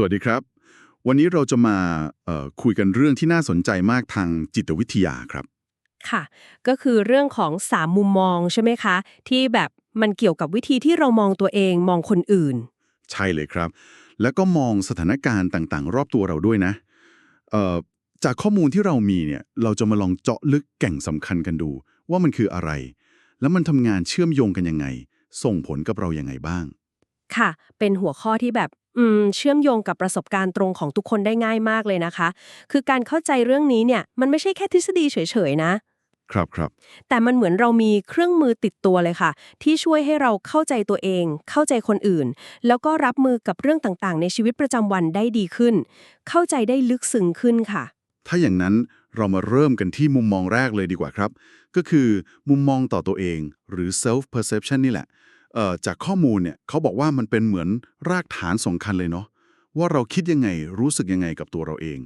สวัสดีครับ วันนี้เราจะมาเอ่อคุยกันเรื่องที่น่าสนใจมากทางจิตวิทยาครับ ค่ะ ก็คือเรื่องของสามมุมมองใช่ไหมคะ ที่แบบมันเกี่ยวกับวิธีที่เรามองตัวเองมองคนอื่น ใช่เลยครับ แล้วก็มองสถานการณ์ต่างๆ รอบตัวเราด้วยนะเอ่อจากข้อมูลที่เรามีเนี่ยเราจะมาลองเจาะลึกแก่งสำคัญกันดู ว่ามันคืออะไร แล้วมันทำงานเชื่อมโยงกันยังไง ส่งผลกับเรายังไงบ้าง ค่ะ เป็นหัวข้อที่แบบอืม เชื่อมโยงกับประสบการณ์ตรงของทุกคนได้ง่ายมากเลยนะคะ คือการเข้าใจเรื่องนี้เนี่ยมันไม่ใช่แค่ทฤษฎีเฉยๆนะครับครับแต่มันเหมือนเรามีเครื่องมือติดตัวเลยค่ะ ที่ช่วยให้เราเข้าใจตัวเอง เข้าใจคนอื่น แล้วก็รับมือกับเรื่องต่างๆ ในชีวิตประจำวันได้ดีขึ้น เข้าใจได้ลึกซึ้งขึ้นค่ะ ถ้าอย่างนั้นเรามาเริ่มกันที่มุมมองแรกเลยดีกว่าครับ ก็คือมุมมองต่อตัวเองหรือ self perception นี่แหละเอ่อ จากข้อมูลเนี่ยเขาบอกว่ามันเป็นเหมือนรากฐานสำคัญเลยเนาะว่าเราคิดยังไงรู้สึกยังไงกับตัวเราเอง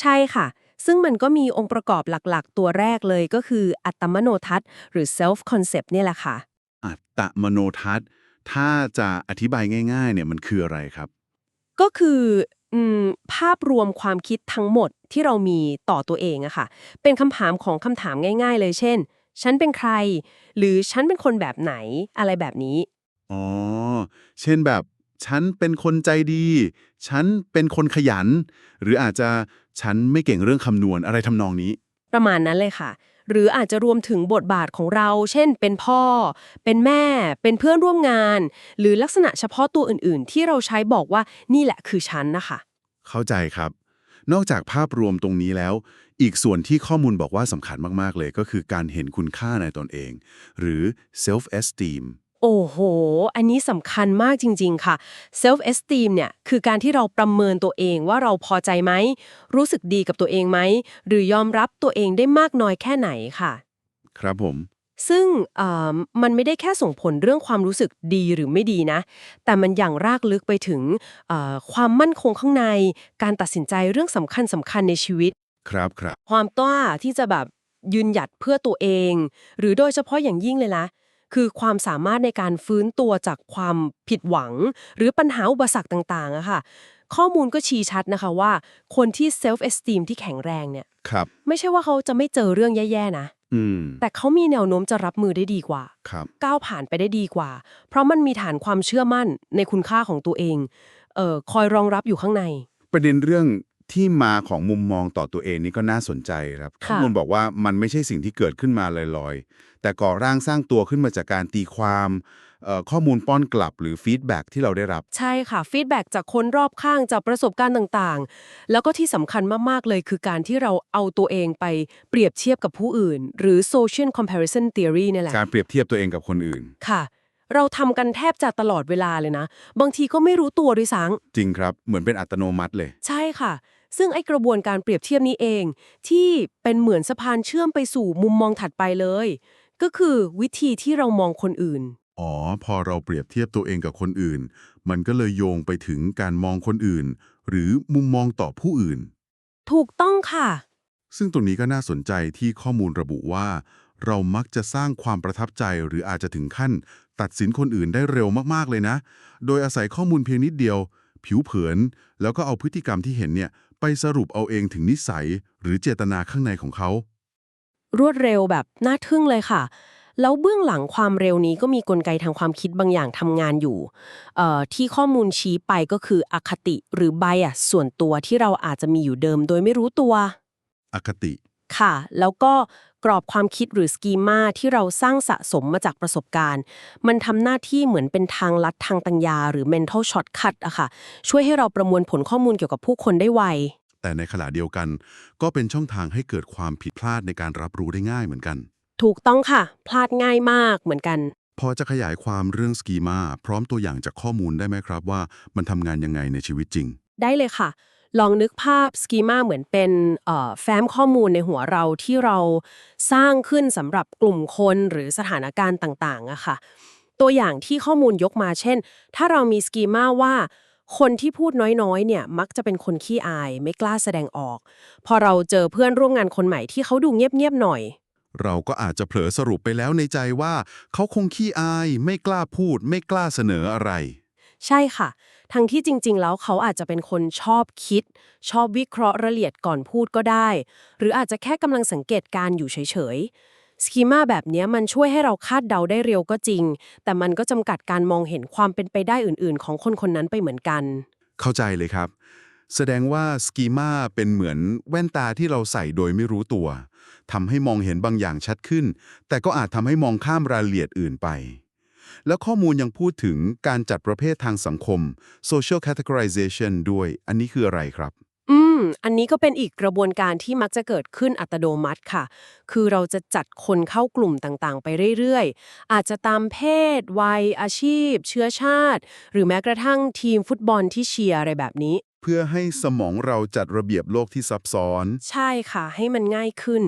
ใช่ค่ะ ซึ่งมันก็มีองค์ประกอบหลักๆ ตัวแรกเลยก็คืออัตมโนทัศน์หรือ self concept เนี่ยแหละค่ะ อัตตมโนทัศน์ ถ้าจะอธิบายง่าย ๆ เนี่ยมันคืออะไรครับ ก็คืออืมภาพรวมความคิดทั้งหมดที่เรามีต่อตัวเองอะค่ะ เป็นคำถามของคำถามง่าย ๆ เลยเช่น ฉันเป็นใคร หรือฉันเป็นคนแบบไหนอะไรแบบนี้ อ๋อ เช่นแบบ ฉันเป็นคนใจดี ฉันเป็นคนขยัน หรืออาจจะฉันไม่เก่งเรื่องคำนวณอะไรทำนองนี้ ประมาณนั้นเลยค่ะ หรืออาจจะรวมถึงบทบาทของเรา เช่น เป็นพ่อ เป็นแม่ เป็นเพื่อนร่วมงาน หรือลักษณะเฉพาะตัวอื่น ๆ ที่เราใช้บอกว่านี่แหละคือฉันนะคะ เข้าใจครับ นอกจากภาพรวมตรงนี้แล้ว อีกส่วนที่ข้อมูลบอกว่าสำคัญมาก ๆ เลยก็คือการเห็นคุณค่าในตนเอง หรือ self esteem โอ้โห อันนี้สำคัญมากจริง ๆ ค่ะ self esteem เนี่ย คือการที่เราประเมินตัวเองว่าเราพอใจไหม รู้สึกดีกับตัวเองไหม หรือยอมรับตัวเองได้มากน้อยแค่ไหนค่ะ ครับผม ซึ่งเอ่อมันไม่ได้แค่ส่งผลเรื่องความรู้สึกดีหรือไม่ดีนะ แต่มันอย่างรากลึกไปถึงเอ่อความมั่นคงข้างใน การตัดสินใจเรื่องสำคัญสำคัญในชีวิต ครับครับ ความกล้าที่จะแบบยืนหยัดเพื่อตัวเอง หรือโดยเฉพาะอย่างยิ่งเลยนะคือความสามารถในการฟื้นตัวจากความผิดหวัง หรือปัญหาอุปสรรคต่างๆอะค่ะ ข้อมูลก็ชี้ชัดนะคะว่า คนที่ self esteem ที่แข็งแรงเนี่ย ครับ ไม่ใช่ว่าเขาจะไม่เจอเรื่องแย่ ๆ นะ อืม แต่เขามีแนวโน้มจะรับมือได้ดีกว่า ครับ ก้าวผ่านไปได้ดีกว่า เพราะมันมีฐานความเชื่อมั่นในคุณค่าของตัวเองเอ่อคอยรองรับอยู่ข้างใน ประเด็นเรื่องที่มาของมุมมองต่อตัวเองนี่ก็น่าสนใจครับค่ะ ข้อมูลบอกว่ามันไม่ใช่สิ่งที่เกิดขึ้นมาลอยๆ แต่ก่อร่างสร้างตัวขึ้นมาจากการตีความเอ่อ ข้อมูลป้อนกลับหรือฟีดแบ็กที่เราได้รับ ใช่ค่ะฟีดแบ็จากคนรอบข้างจากประสบการณ์ต่างๆ แล้วก็ที่สำคัญมากๆเลยคือการที่เราเอาตัวเองไปเปรียบเทียบกับผู้อื่น หรือ social comparison theory เนี่ยแหละการเปรียบเทียบตัวเองกับคนอื่นค่ะเราทำกันแทบจะตลอดเวลาเลยนะ บางทีก็ไม่รู้ตัวด้วยซ้ำจริงครับ เหมือนเป็นอัตโนมัติเลย ใช่ค่ะ ซึ่งไอ้กระบวนการเปรียบเทียบนี้เอง ที่เป็นเหมือนสะพานเชื่อมไปสู่มุมมองถัดไปเลย ก็คือวิธีที่เรามองคนอื่น อ๋อ พอเราเปรียบเทียบตัวเองกับคนอื่น มันก็เลยโยงไปถึงการมองคนอื่น หรือมุมมองต่อผู้อื่น ถูกต้องค่ะ ซึ่งตรงนี้ก็น่าสนใจที่ข้อมูลระบุว่า เรามักจะสร้างความประทับใจหรืออาจจะถึงขั้น ตัดสินคนอื่นได้เร็วมากๆเลยนะ โดยอาศัยข้อมูลเพียงนิดเดียว ผิวเผิน แล้วก็เอาพฤติกรรมที่เห็นเนี่ยไปสรุปเอาเองถึงนิสัย หรือเจตนาข้างในของเขา รวดเร็วแบบน่าทึ่งเลยค่ะ แล้วเบื้องหลังความเร็วนี้ก็มีกลไกทางความคิดบางอย่างทำงานอยู่เอ่อที่ข้อมูลชี้ไปก็คืออคติหรือ bias ส่วนตัวที่เราอาจจะมีอยู่เดิมโดยไม่รู้ตัว อคติ ค่ะ แล้วก็กรอบความคิดหรือสกีมาที่เราสร้างสะสมมาจากประสบการณ์ มันทำหน้าที่เหมือนเป็นทางลัดทางตัญญา หรือ mental shortcut อะค่ะ ช่วยให้เราประมวลผลข้อมูลเกี่ยวกับผู้คนได้ไว แต่ในขณะเดียวกัน ก็เป็นช่องทางให้เกิดความผิดพลาดในการรับรู้ได้ง่ายเหมือนกัน ถูกต้องค่ะ พลาดง่ายมากเหมือนกัน พอจะขยายความเรื่องสกีมาพร้อมตัวอย่างจากข้อมูลได้ไหมครับว่ามันทำงานยังไงในชีวิตจริง ได้เลยค่ะ ลองนึกภาพสกีมาเหมือนเป็นเอ่อแฟ้มข้อมูลในหัวเราที่เราสร้างขึ้นสำหรับกลุ่มคนหรือสถานการณ์ต่างๆอะค่ะ ตัวอย่างที่ข้อมูลยกมาเช่น ถ้าเรามีสกีมาว่าคนที่พูดน้อยๆ เนี่ยมักจะเป็นคนขี้อาย ไม่กล้าแสดงออก พอเราเจอเพื่อนร่วมงานคนใหม่ที่เขาดูเงียบๆหน่อย เราก็อาจจะเผลอสรุปไปแล้วในใจว่า เขาคงขี้อาย ไม่กล้าพูด ไม่กล้าเสนออะไร ใช่ค่ะ ทั้งที่จริง ๆ แล้วเขาอาจจะเป็นคนชอบคิด ชอบวิเคราะห์ละเอียดก่อนพูดก็ได้ หรืออาจจะแค่กำลังสังเกตการณ์อยู่เฉยๆสกีมาแบบเนี้ยมันช่วยให้เราคาดเดาได้เร็วก็จริง แต่มันก็จำกัดการมองเห็นความเป็นไปได้อื่น ๆ ของคนคนนั้นไปเหมือนกัน เข้าใจเลยครับ แสดงว่าสกีมาเป็นเหมือนแว่นตาที่เราใส่โดยไม่รู้ตัวทำให้มองเห็นบางอย่างชัดขึ้น แต่ก็อาจทำให้มองข้ามรายละเอียดอื่นไป แล้วข้อมูลยังพูดถึงการจัดประเภททางสังคม social categorization ด้วย อันนี้คืออะไรครับอืม อันนี้ก็เป็นอีกกระบวนการที่มักจะเกิดขึ้นอัตโนมัติค่ะ คือเราจะจัดคนเข้ากลุ่มต่างๆ ไปเรื่อยๆ อาจจะตามเพศ วัย อาชีพ เชื้อชาติ หรือแม้กระทั่งทีมฟุตบอลที่เชียร์อะไรแบบนี้ เพื่อให้สมองเราจัดระเบียบโลกที่ซับซ้อน ใช่ค่ะ ให้มันง่ายขึ้น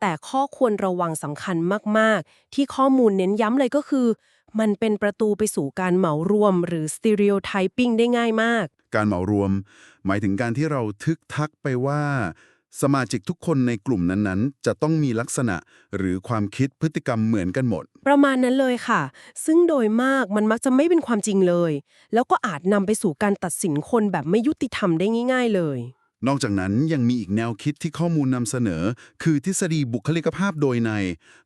แต่ข้อควรระวังสำคัญมาก ๆ ที่ข้อมูลเน้นย้ำเลยก็คือ มันเป็นประตูไปสู่การเหมารวม หรือ stereotyping ได้ง่ายมาก การเหมารวม หมายถึงการที่เราทึกทักไปว่า สมาชิกทุกคนในกลุ่มนั้นๆ จะต้องมีลักษณะหรือความคิดพฤติกรรมเหมือนกันหมด ประมาณนั้นเลยค่ะ ซึ่งโดยมากมันมักจะไม่เป็นความจริงเลย แล้วก็อาจนำไปสู่การตัดสินคนแบบไม่ยุติธรรมได้ง่าย ๆ เลย นอกจากนั้นยังมีอีกแนวคิดที่ข้อมูลนำเสนอ คือทฤษฎีบุคลิกภาพโดยใน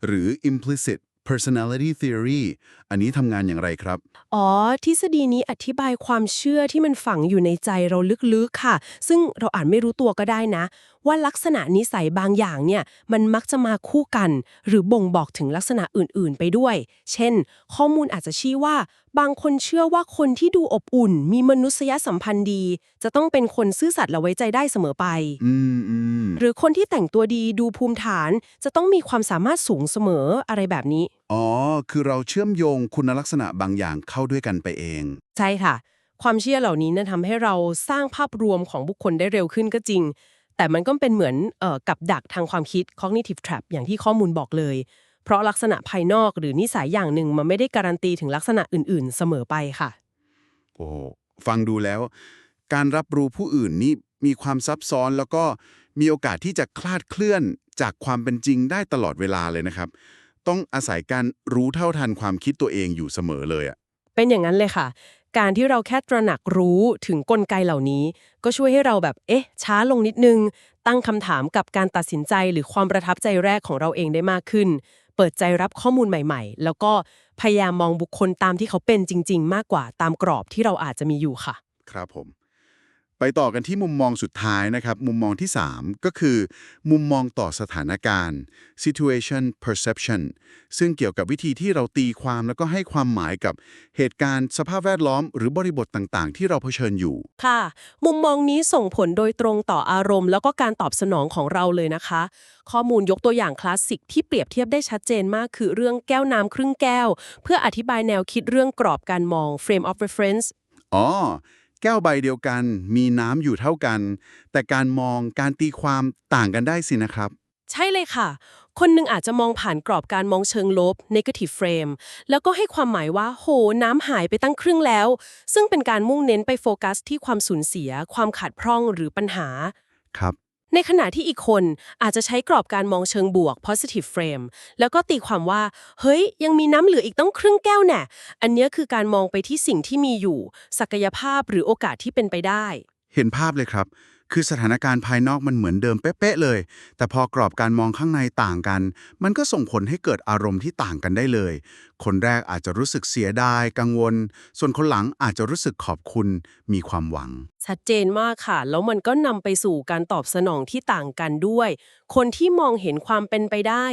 หรือ implicit personality theory อันนี้ทำงานอย่างไรครับ อ๋อ ทฤษฎีนี้อธิบายความเชื่อที่มันฝังอยู่ในใจเราลึกๆค่ะ ซึ่งเราอาจไม่รู้ตัวก็ได้นะ ว่าลักษณะนิสัยบางอย่างเนี่ยมันมักจะมาคู่กัน หรือบ่งบอกถึงลักษณะอื่นๆ ไปด้วย เช่น ข้อมูลอาจจะชี้ว่า บางคนเชื่อว่าคนที่ดูอบอุ่น มีมนุษยสัมพันธ์ดี จะต้องเป็นคนซื่อสัตย์และไว้ใจได้เสมอไปอืมอืมหรือคนที่แต่งตัวดีดูภูมิฐาน จะต้องมีความสามารถสูงเสมออะไรแบบนี้ อ๋อ คือเราเชื่อมโยงคุณลักษณะบางอย่างเข้าด้วยกันไปเอง ใช่ค่ะความเชื่อเหล่านี้นะทำให้เราสร้างภาพรวมของบุคคลได้เร็วขึ้นก็จริง แต่มันก็เป็นเหมือนเอ่อกับดักทางความคิด cognitive trap อย่างที่ข้อมูลบอกเลย เพราะลักษณะภายนอกหรือนิสัยอย่างหนึ่งมันไม่ได้การันตีถึงลักษณะอื่น ๆ เสมอไปค่ะ โอ้โหฟังดูแล้ว การรับรู้ผู้อื่นนี่มีความซับซ้อนแล้วก็มีโอกาสที่จะคลาดเคลื่อนจากความเป็นจริงได้ตลอดเวลาเลยนะครับ ต้องอาศัยการรู้เท่าทันความคิดตัวเองอยู่เสมอเลยอะเป็นอย่างนั้นเลยค่ะ การที่เราแค่ตระหนักรู้ถึงกลไกเหล่านี้ ก็ช่วยให้เราแบบ เอ๊ะ ช้าลงนิดนึง ตั้งคำถามกับการตัดสินใจหรือความประทับใจแรกของเราเองได้มากขึ้น เปิดใจรับข้อมูลใหม่ ๆ แล้วก็พยายามมองบุคคลตามที่เขาเป็นจริง ๆ มากกว่าตามกรอบที่เราอาจจะมีอยู่ค่ะ ครับผม ไปต่อกันที่มุมมองสุดท้ายนะครับ มุมมองที่ 3 ก็คือ มุมมองต่อสถานการณ์ situation perception ซึ่งเกี่ยวกับวิธีที่เราตีความแล้วก็ให้ความหมายกับเหตุการณ์สภาพแวดล้อม หรือบริบทต่างๆ ที่เราเผชิญอยู่ ค่ะ มุมมองนี้ส่งผลโดยตรงต่ออารมณ์ แล้วก็การตอบสนองของเราเลยนะคะ ข้อมูลยกตัวอย่างคลาสสิกที่เปรียบเทียบได้ชัดเจนมากคือเรื่องแก้วน้ำครึ่งแก้ว เพื่ออธิบายแนวคิดเรื่องกรอบการมอง frame of reference อ๋อ แก้วใบเดียวกัน มีน้ำอยู่เท่ากัน แต่การมองการตีความต่างกันได้สินะครับ ใช่เลยค่ะ คนหนึ่งอาจจะมองผ่านกรอบการมองเชิงลบ negative frame แล้วก็ให้ความหมายว่า โห น้ำหายไปตั้งครึ่งแล้ว ซึ่งเป็นการมุ่งเน้นไปโฟกัสที่ความสูญเสีย ความขาดพร่องหรือปัญหา ครับ ในขณะที่อีกคนอาจจะใช้กรอบการมองเชิงบวก positive frame แล้วก็ตีความว่า เฮ้ย ยังมีน้ำเหลืออีกต้องครึ่งแก้วแน่ อันนี้คือการมองไปที่สิ่งที่มีอยู่ ศักยภาพหรือโอกาสที่เป็นไปได้ เห็นภาพเลยครับ คือสถานการณ์ภายนอกมันเหมือนเดิมเป๊ะๆเลย แต่พอกรอบการมองข้างในต่างกัน มันก็ส่งผลให้เกิดอารมณ์ที่ต่างกันได้เลย คนแรกอาจจะรู้สึกเสียดาย กังวล ส่วนคนหลังอาจจะรู้สึกขอบคุณ มีความหวัง ชัดเจนมากค่ะ แล้วมันก็นำไปสู่การตอบสนองที่ต่างกันด้วย คนที่มองเห็นความเป็นไปได้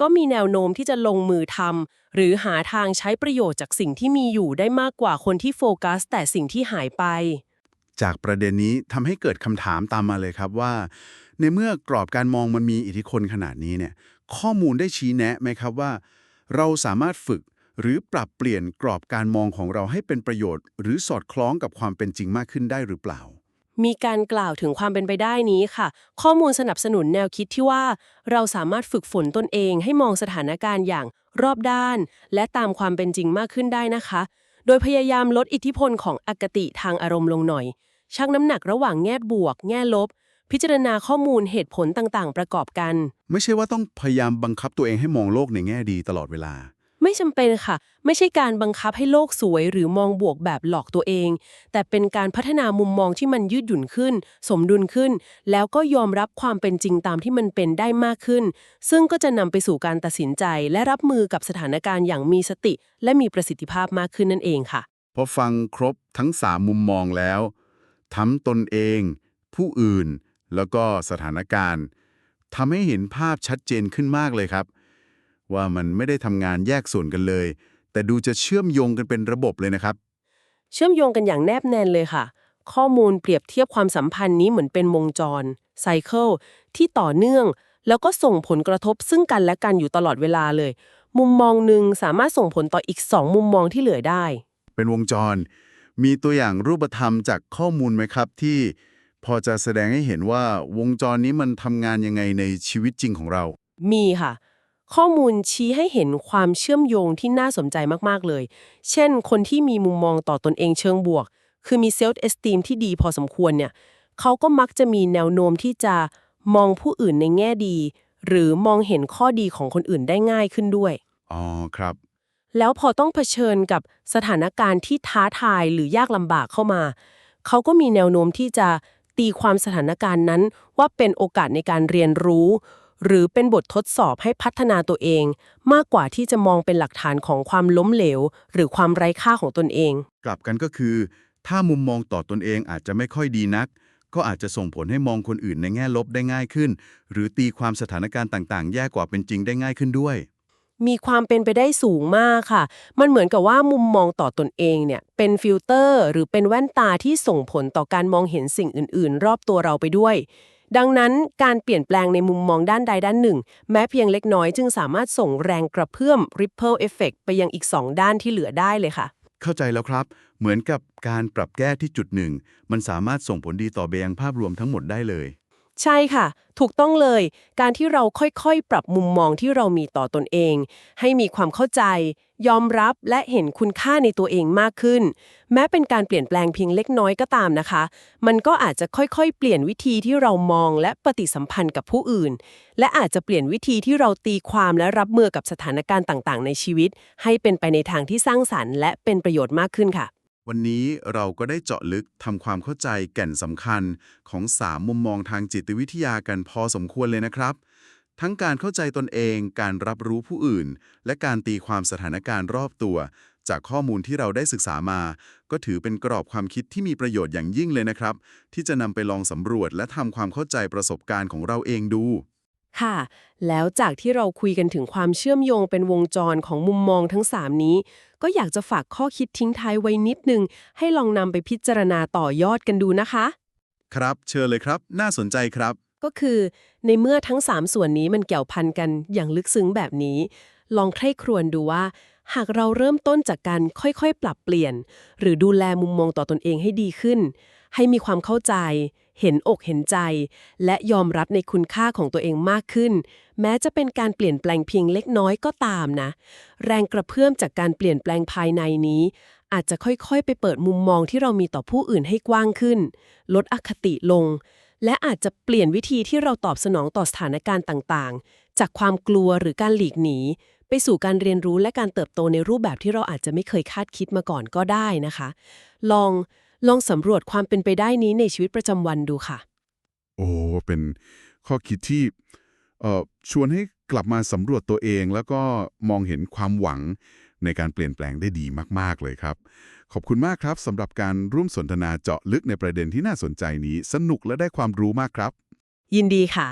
ก็มีแนวโน้มที่จะลงมือทำหรือหาทางใช้ประโยชน์จากสิ่งที่มีอยู่ได้มากกว่าคนที่โฟกัส แต่สิ่งที่หายไป จากประเด็นนี้ทำให้เกิดคำถามตามมาเลยครับว่า ในเมื่อกรอบการมองมันมีอิทธิพลขนาดนี้เนี่ยข้อมูลได้ชี้แนะไหมครับว่า เราสามารถฝึกหรือปรับเปลี่ยนกรอบการมองของเราให้เป็นประโยชน์ หรือสอดคล้องกับความเป็นจริงมากขึ้นได้หรือเปล่า มีการกล่าวถึงความเป็นไปได้นี้ค่ะ ข้อมูลสนับสนุนแนวคิดที่ว่า เราสามารถฝึกฝนตนเองให้มองสถานการณ์อย่างรอบด้าน และตามความเป็นจริงมากขึ้นได้นะคะ โดยพยายามลดอิทธิพลของอคติทางอารมณ์ลงหน่อย ชั่งน้ำหนักระหว่างแง่บวก แง่ลบ พิจารณาข้อมูลเหตุผลต่างๆ ประกอบกัน ไม่ใช่ว่าต้องพยายามบังคับตัวเองให้มองโลกในแง่ดีตลอดเวลา ไม่จำเป็นค่ะ ไม่ใช่การบังคับให้โลกสวย หรือมองบวกแบบหลอกตัวเอง แต่เป็นการพัฒนามุมมองที่มันยืดหยุ่นขึ้น สมดุลขึ้น แล้วก็ยอมรับความเป็นจริงตามที่มันเป็นได้มากขึ้น ซึ่งก็จะนำไปสู่การตัดสินใจ และรับมือกับสถานการณ์อย่างมีสติ และมีประสิทธิภาพมากขึ้นนั่นเองค่ะ พอฟังครบทั้งสามมุมมองแล้ว ทั้งตนเอง ผู้อื่น แล้วก็สถานการณ์ทำให้เห็นภาพชัดเจนขึ้นมากเลยครับ ว่ามันไม่ได้ทำงานแยกส่วนกันเลย แต่ดูจะเชื่อมโยงกันเป็นระบบเลยนะครับ เชื่อมโยงกันอย่างแนบแน่นเลยค่ะ ข้อมูลเปรียบเทียบความสัมพันธ์นี้เหมือนเป็นวงจรไซเคิลที่ต่อเนื่อง แล้วก็ส่งผลกระทบซึ่งกันและกันอยู่ตลอดเวลาเลย มุมมองหนึ่งสามารถส่งผลต่ออีก 2 มุมมองที่เหลือได้ เป็นวงจร มีตัวอย่างรูปธรรมจากข้อมูลไหมครับที่พอจะแสดงให้เห็นว่าวงจรนี้มันทำงานยังไงในชีวิตจริงของเรา มีค่ะ ข้อมูลชี้ให้เห็นความเชื่อมโยงที่น่าสนใจมาก ๆ เลย เช่น คนที่มีมุมมองต่อตนเองเชิงบวก คือมีเซลฟ์เอสติมที่ดีพอสมควรเนี่ยเขาก็มักจะมีแนวโน้มที่จะมองผู้อื่นในแง่ดี หรือมองเห็นข้อดีของคนอื่นได้ง่ายขึ้นด้วย อ๋อครับ แล้วพอต้องเผชิญกับสถานการณ์ที่ท้าทายหรือยากลำบากเข้ามา เขาก็มีแนวโน้มที่จะตีความสถานการณ์นั้น ว่าเป็นโอกาสในการเรียนรู้ หรือเป็นบททดสอบให้พัฒนาตัวเอง มากกว่าที่จะมองเป็นหลักฐานของความล้มเหลว หรือความไร้ค่าของตนเอง กลับกันก็คือ ถ้ามุมมองต่อตนเองอาจจะไม่ค่อยดีนัก ก็อาจจะส่งผลให้มองคนอื่นในแง่ลบได้ง่ายขึ้น หรือตีความสถานการณ์ต่างๆ แย่กว่าเป็นจริงได้ง่ายขึ้นด้วย มีความเป็นไปได้สูงมากค่ะ มันเหมือนกับว่ามุมมองต่อตนเองเนี่ย เป็นฟิลเตอร์ หรือเป็นแว่นตาที่ส่งผลต่อการมองเห็นสิ่งอื่น ๆ รอบตัวเราไปด้วย ดังนั้นการเปลี่ยนแปลงในมุมมองด้านใดด้านหนึ่ง แม้เพียงเล็กน้อยจึงสามารถส่งแรงกระเพื่อม ripple effect ไปยังอีก 2 ด้านที่เหลือได้เลยค่ะ เข้าใจแล้วครับ เหมือนกับการปรับแก้ที่จุดหนึ่ง มันสามารถส่งผลดีต่อเบียงภาพรวมทั้งหมดได้เลย ใช่ค่ะ ถูกต้องเลย การที่เราค่อยๆ ปรับมุมมองที่เรามีต่อตนเอง ให้มีความเข้าใจ ยอมรับและเห็นคุณค่าในตัวเองมากขึ้น แม้เป็นการเปลี่ยนแปลงเพียงเล็กน้อยก็ตามนะคะ มันก็อาจจะค่อยๆ เปลี่ยนวิธีที่เรามองและปฏิสัมพันธ์กับผู้อื่น และอาจจะเปลี่ยนวิธีที่เราตีความและรับมือกับสถานการณ์ต่างๆ ในชีวิต ให้เป็นไปในทางที่สร้างสรรค์ และเป็นประโยชน์มากขึ้นค่ะ วันนี้เราก็ได้เจาะลึกทำความเข้าใจแก่นสำคัญของ 3 มุมมองทางจิตวิทยากันพอสมควรเลยนะครับ ทั้งการเข้าใจตนเอง การรับรู้ผู้อื่น และการตีความสถานการณ์รอบตัว จากข้อมูลที่เราได้ศึกษามา ก็ถือเป็นกรอบความคิดที่มีประโยชน์อย่างยิ่งเลยนะครับ ที่จะนำไปลองสำรวจและทำความเข้าใจประสบการณ์ของเราเองดูค่ะ แล้วจากที่เราคุยกันถึงความเชื่อมโยงเป็นวงจรของมุมมองทั้ง 3 นี้ ก็อยากจะฝากข้อคิดทิ้งท้ายไว้นิดนึง ให้ลองนำไปพิจารณาต่อยอดกันดูนะคะ ครับ เชิญเลยครับ น่าสนใจครับ ก็คือในเมื่อทั้ง 3 ส่วนนี้มันเกี่ยวพันกันอย่างลึกซึ้งแบบนี้ ลองใคร่ครวญดูว่า หากเราเริ่มต้นจากการค่อยๆ ปรับเปลี่ยน หรือดูแลมุมมองต่อตนเองให้ดีขึ้น ให้มีความเข้าใจ เห็นอกเห็นใจ และยอมรับในคุณค่าของตัวเองมากขึ้น แม้จะเป็นการเปลี่ยนแปลงเพียงเล็กน้อยก็ตามนะ แรงกระเพื่อมจากการเปลี่ยนแปลงภายในนี้ อาจจะค่อยๆ ไปเปิดมุมมองที่เรามีต่อผู้อื่นให้กว้างขึ้น ลดอคติลง และอาจจะเปลี่ยนวิธีที่เราตอบสนองต่อสถานการณ์ต่างๆ จากความกลัวหรือการหลีกหนีไปสู่การเรียนรู้และการเติบโตในรูปแบบที่เราอาจจะไม่เคยคาดคิดมาก่อนก็ได้นะคะ ลอง ลองสำรวจความเป็นไปได้นี้ในชีวิตประจำวันดูค่ะ โอ้เป็นข้อคิดที่เอ่อชวนให้กลับมาสำรวจตัวเอง แล้วก็มองเห็นความหวังในการเปลี่ยนแปลงได้ดีมาก ๆ เลยครับ ขอบคุณมากครับสำหรับการร่วมสนทนาเจาะลึกในประเด็นที่น่าสนใจนี้ สนุกและได้ความรู้มากครับ ยินดีค่ะ